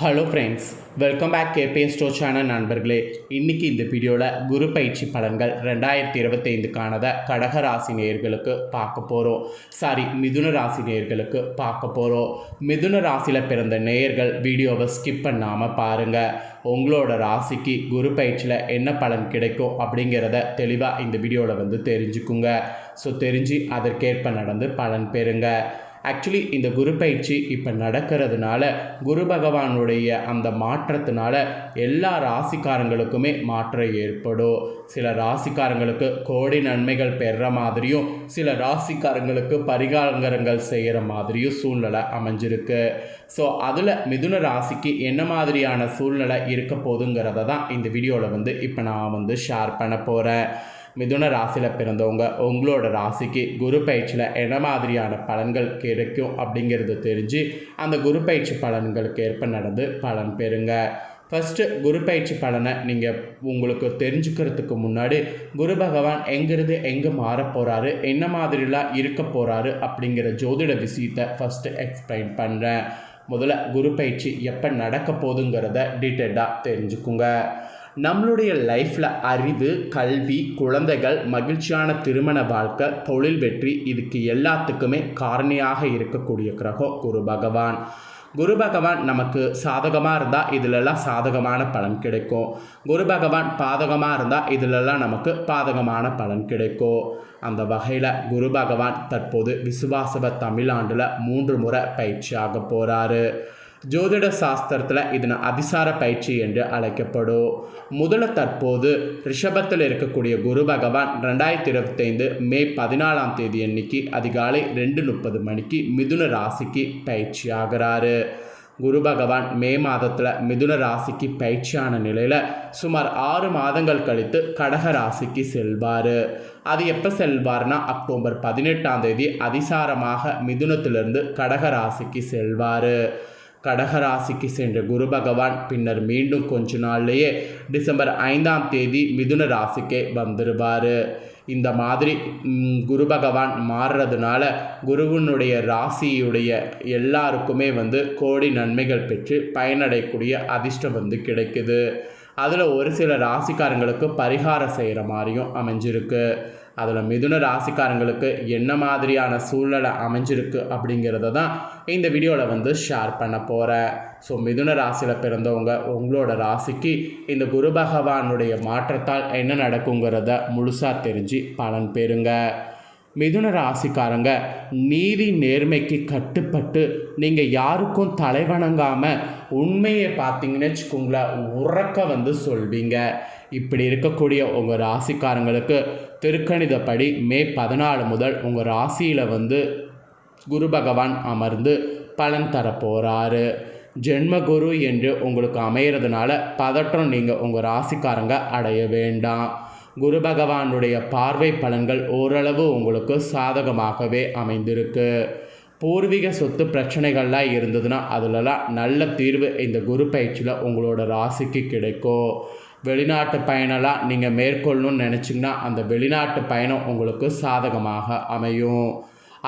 Hello friends welcome back கேபே store channel நண்பர்களே. இன்றைக்கி இந்த வீடியோவில் குரு பயிற்சி பலன்கள் ரெண்டாயிரத்தி இருபத்தைந்துக்கானத கடக ராசி நேயர்களுக்கு பார்க்க போகிறோம் சாரி மிதுன ராசி நேயர்களுக்கு பார்க்க போகிறோம் மிதுன ராசியில் பிறந்த நேயர்கள் வீடியோவை ஸ்கிப் பண்ணாமல் பாருங்கள் உங்களோட ராசிக்கு குரு பயிற்சியில் என்ன பலன் கிடைக்கும் அப்படிங்கிறத தெளிவாக இந்த வீடியோவில் வந்து தெரிஞ்சுக்குங்க. ஸோ தெரிஞ்சு அதற்கேற்ப நடந்து பலன் பெறுங்க. ஆக்சுவலி இந்த குரு பயிற்சி இப்போ நடக்கிறதுனால குரு பகவானுடைய அந்த மாற்றத்தினால எல்லா ராசிக்காரங்களுக்குமே மாற்றம் ஏற்படும். சில ராசிக்காரங்களுக்கு கோடி நன்மைகள் பெறுற மாதிரியும் சில ராசிக்காரங்களுக்கு பரிகாரங்கள் செய்கிற மாதிரியும் சூழ்நிலை அமைஞ்சிருக்கு. ஸோ அதில் மிதுன ராசிக்கு என்ன மாதிரியான சூழ்நிலை இருக்க போதுங்கிறத தான் இந்த வீடியோவில் வந்து இப்போ நான் வந்து ஷேர் பண்ண போகிறேன் மிதுன ராசியில் பிறந்தவங்க உங்களோட ராசிக்கு குரு பயிற்சியில் என்ன மாதிரியான பலன்கள் கிடைக்கும் அப்படிங்கிறது தெரிஞ்சு அந்த குரு பயிற்சி பலன்களுக்கு ஏற்ப நடந்து பலன் பெறுங்க. ஃபஸ்ட்டு குரு பயிற்சி பலனை நீங்கள் உங்களுக்கு தெரிஞ்சுக்கிறதுக்கு முன்னாடி குரு பகவான் எங்கிருந்து எங்கே மாற போகிறாரு என்ன மாதிரிலாம் இருக்க போகிறாரு அப்படிங்கிற ஜோதிட விஷயத்தை ஃபஸ்ட்டு எக்ஸ்பிளைன் பண்ணுறேன் முதல்ல குரு பயிற்சி எப்போ நடக்க போகுதுங்கிறத டீட்டெயிலாக தெரிஞ்சுக்குங்க. நம்மளுடைய லைஃப்பில் அறிவு கல்வி குழந்தைகள் மகிழ்ச்சியான திருமண வாழ்க்கை தொழில் வெற்றி இதுக்கு எல்லாத்துக்குமே காரணியாக இருக்கக்கூடிய கிரகம் குரு பகவான். குரு பகவான் நமக்கு சாதகமாக இருந்தால் இதிலெல்லாம் சாதகமான பலன் கிடைக்கும். குரு பகவான் பாதகமாக இருந்தால் இதிலெல்லாம் நமக்கு பாதகமான பலன் கிடைக்கும். அந்த வகையில் குரு பகவான் தற்போது விசுவாசவ தமிழாண்டில் மூன்று முறை பயிற்சியாக போகிறாரு ஜோதிட சாஸ்திரத்தில் இதனை அதிசார பயிற்சி என்று அழைக்கப்படும். முதல்ல தற்போது ரிஷபத்தில் இருக்கக்கூடிய குரு பகவான் ரெண்டாயிரத்தி இருபத்தைந்து மே பதினாலாம் தேதி அன்னைக்கு அதிகாலை ரெண்டு முப்பது மணிக்கு மிதுன ராசிக்கு பயிற்சி ஆகிறாரு. குரு பகவான் மே மாதத்தில் மிதுன ராசிக்கு பயிற்சியான நிலையில் சுமார் ஆறு மாதங்கள் கழித்து கடக ராசிக்கு செல்வார். அது எப்போ செல்வார்னா அக்டோபர் பதினெட்டாம் தேதி அதிசாரமாக மிதுனத்திலிருந்து கடக ராசிக்கு செல்வார். கடகராசிக்கு சென்ற குரு பகவான் பின்னர் மீண்டும் கொஞ்ச நாள்லேயே டிசம்பர் ஐந்தாம் தேதி மிதுன ராசிக்கே வந்துடுவார் இந்த மாதிரி குரு பகவான் மாறுறதுனால குருவினுடைய ராசியுடைய எல்லாருக்குமே வந்து கோடி நன்மைகள் பெற்று பயனடையக்கூடிய அதிர்ஷ்டம் வந்து கிடைக்குது. அதில் ஒரு சில ராசிக்காரங்களுக்கு பரிகாரம் செய்கிற மாதிரியும் அமைஞ்சிருக்கு. அதில் மிதுன ராசிக்காரங்களுக்கு என்ன மாதிரியான சூழ்நிலை அமைஞ்சிருக்கு அப்படிங்கிறத தான் இந்த வீடியோவில் வந்து ஷேர் பண்ண போகிறேன் ஸோ மிதுன ராசியில் பிறந்தவங்க உங்களோட ராசிக்கு இந்த குரு பகவானுடைய மாற்றத்தால் என்ன நடக்குங்கிறத முழுசாக தெரிஞ்சு பலன் பெறுங்க. மிதுன ராசிக்காரங்க நீதி நேர்மைக்கு கட்டுப்பட்டு நீங்கள் யாருக்கும் தலைவணங்காமல் உண்மையை பார்த்தீங்கன்னு வச்சுக்கோங்களேன் உறக்க வந்து சொல்வீங்க. இப்படி இருக்கக்கூடிய உங்கள் ராசிக்காரங்களுக்கு திருக்கணிதப்படி மே பதினாலு முதல் உங்கள் ராசியில் வந்து குரு பகவான் அமர்ந்து பலன் தரப்போகிறாரு ஜென்மகுரு என்று உங்களுக்கு அமையிறதுனால பதற்றம் நீங்கள் உங்கள் ராசிக்காரங்க அடைய வேண்டாம். குரு பகவானுடைய பார்வை பலன்கள் ஓரளவு உங்களுக்கு சாதகமாகவே அமைந்திருக்கு. பூர்வீக சொத்து பிரச்சனைகள்லாம் இருந்ததுன்னா அதிலலாம் நல்ல தீர்வு இந்த குரு பயிற்சியில் உங்களோட ராசிக்கு கிடைக்கும். வெளிநாட்டு பயணம்லாம் நீங்கள் மேற்கொள்ளணும்னு நினச்சிங்கன்னா அந்த வெளிநாட்டு பயணம் உங்களுக்கு சாதகமாக அமையும்.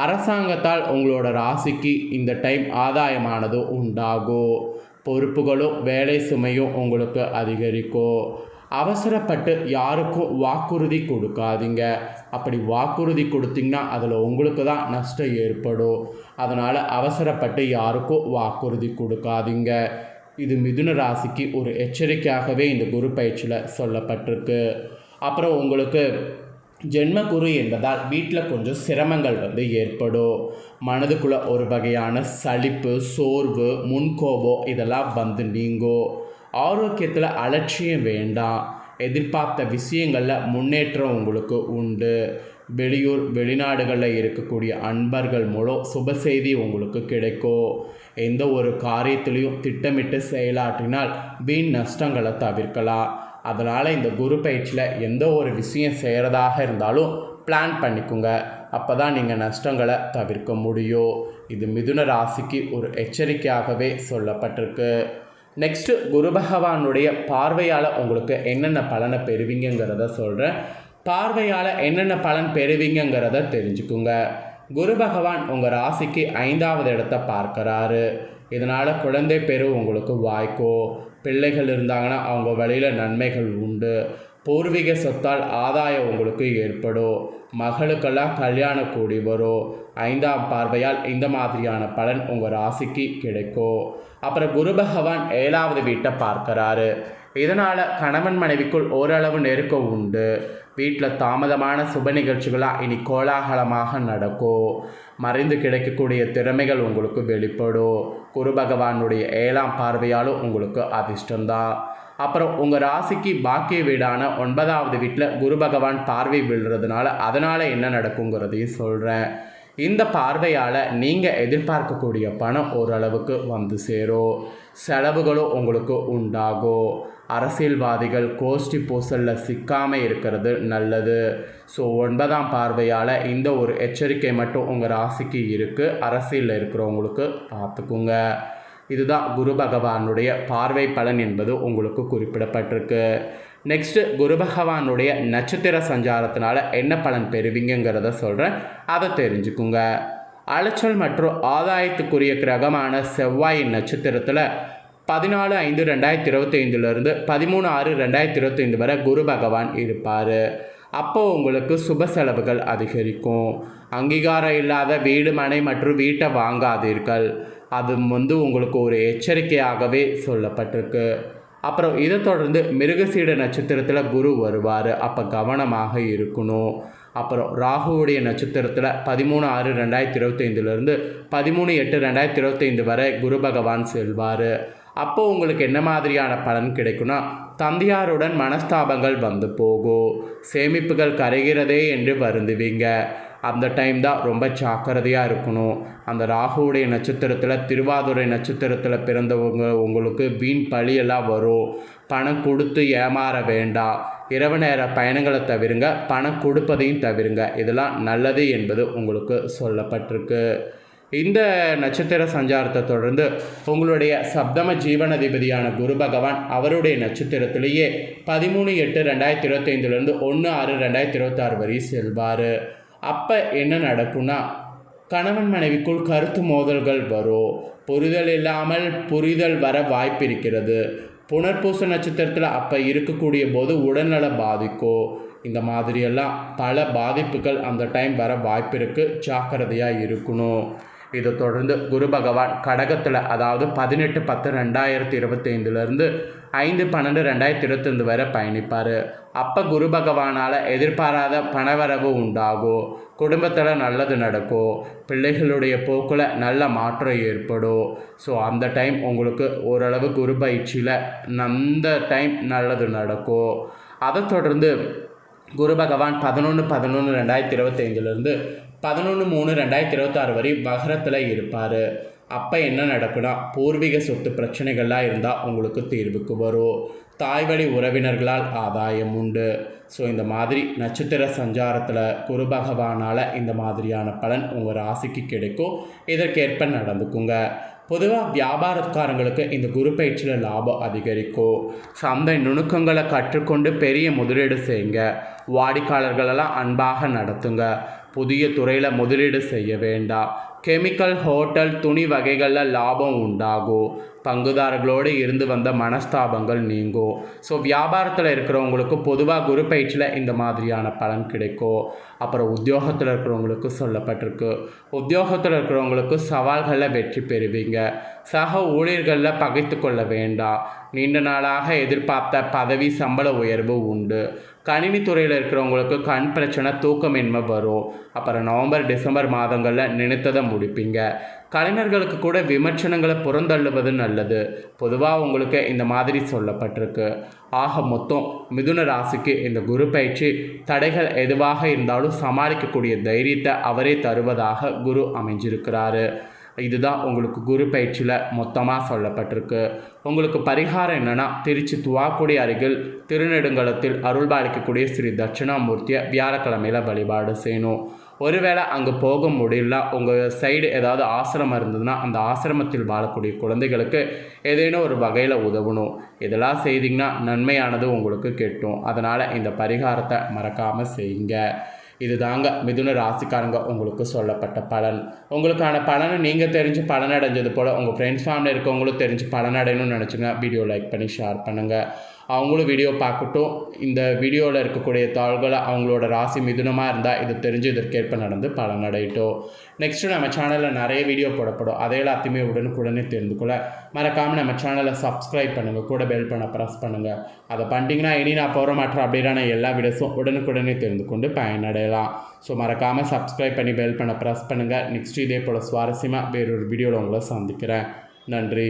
அரசாங்கத்தால் உங்களோட ராசிக்கு இந்த டைம் ஆதாயமானது உண்டாகும் பொறுப்புகளும் வேலை சுமையும் உங்களுக்கு அதிகரிக்கும் அவசரப்பட்டு யாருக்கும் வாக்குறுதி கொடுக்காதீங்க. அப்படி வாக்குறுதி கொடுத்தீங்கன்னா அதில் உங்களுக்கு தான் நஷ்டம் ஏற்படும். அதனால் அவசரப்பட்டு யாருக்கும் வாக்குறுதி கொடுக்காதீங்க. இது மிதுன ராசிக்கு ஒரு எச்சரிக்கையாகவே இந்த குரு பயிற்சியில் சொல்லப்பட்டிருக்கு. அப்புறம் உங்களுக்கு ஜென்ம குரு என்பதால் வீட்டில் கொஞ்சம் சிரமங்கள் வந்து ஏற்படும். மனதுக்குள்ளே ஒரு வகையான சலிப்பு சோர்வு முன்கோபம் இதெல்லாம் வந்து நீங்கும். ஆரோக்கியத்தில் அலட்சியம் வேண்டாம். எதிர்பார்த்த விஷயங்களில் முன்னேற்றம் உங்களுக்கு உண்டு. வெளியூர் வெளிநாடுகளில் இருக்கக்கூடிய அன்பர்கள் மூலம் சுப செய்தி உங்களுக்கு கிடைக்கும் எந்த ஒரு காரியத்திலையும் திட்டமிட்டு செயலாற்றினால் வீண் நஷ்டங்களை தவிர்க்கலாம். அதனால் இந்த குரு பயிற்சியில் எந்த ஒரு விஷயம் செய்கிறதாக இருந்தாலும் பிளான் பண்ணிக்கோங்க. அப்போ தான் நீங்கள் நஷ்டங்களை தவிர்க்க முடியும். இது மிதுன ராசிக்கு ஒரு எச்சரிக்கையாகவே சொல்லப்பட்டிருக்கு. நெக்ஸ்ட்டு குரு பகவானுடைய பார்வையால் உங்களுக்கு என்னென்ன பலனை பெறுவீங்கிறத சொல்கிறேன் பார்வையால் என்னென்ன பலன் பெறுவீங்கங்கிறத தெரிஞ்சுக்குங்க. குரு பகவான் உங்கள் ராசிக்கு ஐந்தாவது இடத்த பார்க்கறாரு. இதனால் குழந்தை பெரு உங்களுக்கு வாய்க்கோ. பிள்ளைகள் இருந்தாங்கன்னா அவங்க வழியில் நன்மைகள் உண்டு. பூர்வீக சொத்தால் ஆதாயம் உங்களுக்கு ஏற்படும். மகளுக்கெல்லாம் கல்யாணம் கூடி வரும். ஐந்தாம் பார்வையால் இந்த மாதிரியான பலன் உங்கள் ராசிக்கு கிடைக்கும். அப்புறம் குரு பகவான் ஏழாவது வீட்டை பார்க்கறாரு. இதனால் கணவன் மனைவிக்குள் ஓரளவு நெருக்கம் உண்டு. வீட்டில் தாமதமான சுப நிகழ்ச்சிகளாக இனி கோலாகலமாக நடக்கும். மறைந்து கிடைக்கக்கூடிய திறமைகள் உங்களுக்கு வெளிப்படும். குரு பகவானுடைய ஏழாம் பார்வையாலும் உங்களுக்கு அதிர்ஷ்டம்தான். அப்புறம் உங்கள் ராசிக்கு பாக்கிய வீடான ஒன்பதாவது வீட்டில் குரு பகவான் பார்வை விழுறதுனால அதனால் என்ன நடக்குங்கிறதையும் சொல்கிறேன் இந்த பார்வையால் நீங்கள் எதிர்பார்க்கக்கூடிய பணம் ஓரளவுக்கு வந்து சேரும். செலவுகளும் உங்களுக்கு உண்டாகும். அரசியல்வாதிகள் கோஷ்டி பூசலில் சிக்காமல் இருக்கிறது நல்லது. ஸோ ஒன்பதாம் பார்வையால் இந்த ஒரு எச்சரிக்கை மட்டும் உங்கள் ராசிக்கு இருக்குது அரசியலில் இருக்கிறவங்களுக்கு பார்த்துக்குங்க இதுதான் குரு பகவானுடைய பார்வை பலன் என்பது உங்களுக்கு குறிப்பிடப்பட்டிருக்கு. நெக்ஸ்ட்டு குரு பகவானுடைய நட்சத்திர சஞ்சாரத்தினால என்ன பலன் பெறுவீங்கங்கிறத சொல்கிறேன் அதை தெரிஞ்சுக்குங்க. அலைச்சல் மற்றும் ஆதாயத்துக்குரிய கிரகமான செவ்வாய் நட்சத்திரத்தில் பதினாலு ஐந்து ரெண்டாயிரத்தி இருபத்தைந்துலேருந்து பதிமூணு ஆறு ரெண்டாயிரத்தி இருபத்தைந்து வரை குரு பகவான் இருப்பார். அப்போ உங்களுக்கு சுப செலவுகள் அதிகரிக்கும். அங்கீகாரம் இல்லாத வீடு மனை மற்றும் வீட்டை வாங்காதீர்கள். அது வந்து உங்களுக்கு ஒரு எச்சரிக்கையாகவே சொல்லப்பட்டிருக்கு. அப்புறம் இதை தொடர்ந்து மிருகசீட நட்சத்திரத்தில் குரு வருவார். அப்போ கவனமாக இருக்கணும். அப்புறம் ராகுவுடைய நட்சத்திரத்தில் பதிமூணு ஆறு ரெண்டாயிரத்தி இருபத்தைந்துலேருந்து பதிமூணு எட்டு ரெண்டாயிரத்தி இருபத்தைந்து வரை குரு பகவான் செல்வார். அப்போ உங்களுக்கு என்ன மாதிரியான பலன் கிடைக்கும்னா தந்தையாருடன் மனஸ்தாபங்கள் வந்து போகும் சேமிப்புகள் கரைகிறதே என்று வருந்துவீங்க. அந்த டைம் தான் ரொம்ப ஜாக்கிரதையாக இருக்கணும். அந்த ராகுவுடைய நட்சத்திரத்தில் திருவாதுரை நட்சத்திரத்தில் பிறந்தவங்க உங்களுக்கு வீண் பழியெல்லாம் வரும். பணம் கொடுத்து ஏமாற வேண்டாம். இரவு நேர பயணங்களை தவிருங்க. பணம் கொடுப்பதையும் தவிருங்க. இதெல்லாம் நல்லது என்பது உங்களுக்கு சொல்லப்பட்டிருக்கு. இந்த நட்சத்திர சஞ்சாரத்தை தொடர்ந்து உங்களுடைய சப்தம ஜீவனதிபதியான குரு பகவான் அவருடைய நட்சத்திரத்திலேயே பதிமூணு எட்டு ரெண்டாயிரத்தி இருபத்தைந்துலேருந்து ஒன்று ஆறு ரெண்டாயிரத்தி இருபத்தாறு வரை செல்வார். அப்போ என்ன நடக்கும்னா கணவன் மனைவிக்குள் கருத்து மோதல்கள் வரும். புரிதல் இல்லாமல் புரிதல் வர வாய்ப்பு இருக்கிறது. புனர்பூச நட்சத்திரத்தில் அப்போ இருக்கக்கூடிய போது உடல்நல பாதிக்கும் இந்த மாதிரியெல்லாம் பல பாதிப்புகள் அந்த டைம் வர வாய்ப்பு இருக்குது ஜாக்கிரதையாக இருக்கணும். இதை தொடர்ந்து குரு பகவான் கடகத்தில் அதாவது பதினெட்டு பத்து ரெண்டாயிரத்தி இருபத்தைந்துலேருந்து ஐந்து பன்னெண்டு ரெண்டாயிரத்தி இருபத்தைந்து வரை பயணிப்பார் அப்போ குரு பகவானால் எதிர்பாராத பணவரவு உண்டாகும் குடும்பத்தில் நல்லது நடக்கும் பிள்ளைகளுடைய போக்கில் நல்ல மாற்றம் ஏற்படும் ஸோ அந்த டைம் உங்களுக்கு ஓரளவு குரு பயிற்சியில் அந்த டைம் நல்லது நடக்கும் அதை தொடர்ந்து குரு பகவான் பதினொன்று பதினொன்று ரெண்டாயிரத்தி இருபத்தைந்துலேருந்து பதினொன்று மூணு ரெண்டாயிரத்தி இருபத்தாறு வரை வகரத்தில் இருப்பார். அப்போ என்ன நடக்குன்னா பூர்வீக சொத்து பிரச்சனைகள்லாம் இருந்தால் உங்களுக்கு தீர்வுக்கு வரும். தாய்வழி உறவினர்களால் ஆதாயம் உண்டு. ஸோ இந்த மாதிரி நட்சத்திர சஞ்சாரத்தில் குரு பகவானால் இந்த மாதிரியான பலன் உங்கள் ராசிக்கு கிடைக்கும். இதற்கேற்ப நடந்துக்குங்க. பொதுவாக வியாபாரக்காரங்களுக்கு இந்த குரு பயிற்சியில் லாபம் அதிகரிக்கும். சந்தை நுணுக்கங்களை கற்றுக்கொண்டு பெரிய முதலீடு செய்யுங்க. வாடிக்கையாளர்களெல்லாம் அன்பாக நடத்துங்க. புதிய துறையில் முதலீடு செய்ய வேண்டாம் கெமிக்கல் ஹோட்டல் துணி வகைகளில் லாபம் உண்டாகும் பங்குதாரர்களோடு இருந்து வந்த மனஸ்தாபங்கள் நீங்கும் ஸோ வியாபாரத்தில் இருக்கிறவங்களுக்கு பொதுவாக குரு பயிற்சியில் இந்த மாதிரியான பலன் கிடைக்கும் அப்புறம் உத்தியோகத்தில் இருக்கிறவங்களுக்கு சொல்லப்பட்டிருக்கு. உத்தியோகத்தில் இருக்கிறவங்களுக்கு சவால்களில் வெற்றி பெறுவீங்க. சக ஊழியர்களில் பகைத்து கொள்ள வேண்டாம் நீண்ட நாளாக எதிர்பார்த்த பதவி சம்பள உயர்வு உண்டு. கணினி துறையில் இருக்கிறவங்களுக்கு கண் பிரச்சனை தூக்கமின்மை வரும். அப்புறம் நவம்பர் டிசம்பர் மாதங்களில் நினைத்ததை முடிப்பீங்க. கலைஞர்களுக்கு கூட விமர்சனங்களை புறந்தள்ளுவது நல்லது. பொதுவாக உங்களுக்கு இந்த மாதிரி சொல்லப்பட்டிருக்கு. ஆக மொத்தம் மிதுன ராசிக்கு இந்த குரு பயிற்சி தடைகள் எதுவாக இருந்தாலும் சமாளிக்கக்கூடிய தைரியத்தை அவரே தருவதாக குரு அமைஞ்சிருக்கிறாரு. இதுதான் உங்களுக்கு குரு பயிற்சியில் மொத்தமாக சொல்லப்பட்டிருக்கு. உங்களுக்கு பரிகாரம் என்னென்னா திருச்சி துவாக்குடி அருகில் திருநெடுங்கலத்தில் அருள்பாலிக்கக்கூடிய ஸ்ரீ தட்சிணாமூர்த்தியை வியாழக்கிழமையில் வழிபாடு செய்யணும். ஒருவேளை அங்கே போக முடியல உங்கள் சைடு ஏதாவது ஆசிரமம் இருந்ததுன்னா அந்த ஆசிரமத்தில் வாழக்கூடிய குழந்தைகளுக்கு ஏதேனும் ஒரு வகையில் உதவணும். இதெல்லாம் செய்தீங்கன்னா நன்மையானது உங்களுக்கு கெட்டும். அதனால் இந்த பரிகாரத்தை மறக்காமல் செய்யுங்க. இது தாங்க மிதுன ராசிக்காரங்க. உங்களுக்கு சொல்லப்பட்ட பலன். உங்களுக்கான பலனை நீங்கள் தெரிஞ்சு பலனடைஞ்சது போல் உங்கள் ஃப்ரெண்ட்ஸ் ஃபேமிலி இருக்கவங்களும் தெரிஞ்சு பலனடையணும்னு நினச்சிங்க வீடியோ லைக் பண்ணி ஷேர் பண்ணுங்கள் அவங்களும் வீடியோ பார்க்கட்டும். இந்த வீடியோவில் இருக்கக்கூடிய தாள்களை அவங்களோட ராசி மிதுனமாக இருந்தால் இது தெரிஞ்சு இதற்கேற்ப நடந்து பலனடையட்டும் நெக்ஸ்ட்டு நம்ம சேனலில் நிறைய வீடியோ போடப்படும். அதை எல்லாத்தையுமே உடனுக்குடனே தெரிந்து கொள்ள. மறக்காமல் நம்ம சேனலை சப்ஸ்கிரைப் பண்ணுங்கள் கூட பெல் பண்ண ப்ரெஸ் பண்ணுங்கள் அதை பண்ணிட்டீங்கன்னா இனி நான் போகிற மாற்றம் அப்படின்னா எல்லா வீடியோஸும் உடனுக்குடனே தெரிந்து கொண்டு பயனடையலாம். ஸோ மறக்காமல் சப்ஸ்கிரைப் பண்ணி பெல் பண்ண ப்ரெஸ் பண்ணுங்கள் நெக்ஸ்ட் இதே போல் சுவாரஸ்யமாக வேறொரு வீடியோவில் உங்களை சந்திக்கிறேன். நன்றி.